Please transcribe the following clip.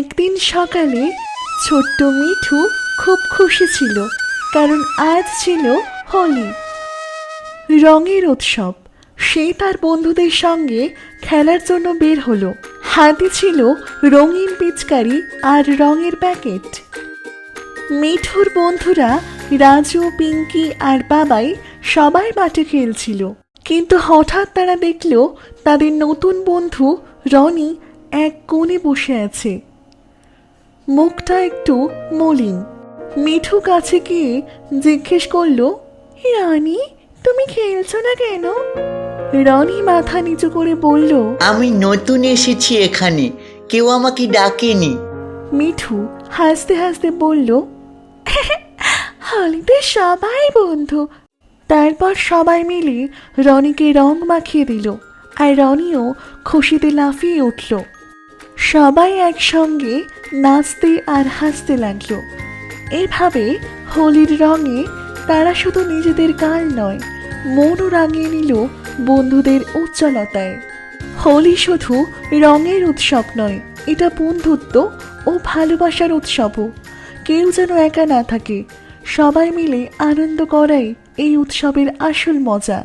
একদিন সকালে ছোট্ট মিঠু খুব খুশি ছিল, কারণ আজ ছিল হোলি। রঙের উৎসব, সে তার বন্ধুদের সঙ্গে খেলার জন্য বের হলো। হাতে ছিল রঙিন পিচকারি আর রঙের প্যাকেট। মিঠুর বন্ধুরা রাজু, পিঙ্কি আর বাবাই সবাই মাঠে খেলছিল। কিন্তু হঠাৎ তারা দেখল তাদের নতুন বন্ধু রনি এক কোণে বসে আছে। মুখটা একটু মলিন। মিঠু কাছে গিয়ে জিজ্ঞেস করল রানি তুমি খেলছো না কেন? রনি মাথা নিচু করে বলল আমি নতুন এসেছি এখানে কেউ আমাকে ডাকেনি। মিঠু হাসতে হাসতে বলল হলিতে সবাই বন্ধু। তারপর সবাই মিলে রনিকে রং মাখিয়ে দিল আর রনিও খুশিতে লাফিয়ে উঠল। সবাই একসঙ্গে নাচতে আর হাসতে লাগল। এভাবে হোলির রঙে তারা শুধু নিজেদের গাল নয়, মনও রাঙিয়ে নিল বন্ধুদের উজ্জ্বলতায়। হোলি শুধু রঙের উৎসব নয়, এটা বন্ধুত্ব ও ভালোবাসার উৎসবও। কেউ যেন একা না থাকে, সবাই মিলে আনন্দ করাই এই উৎসবের আসল মজা।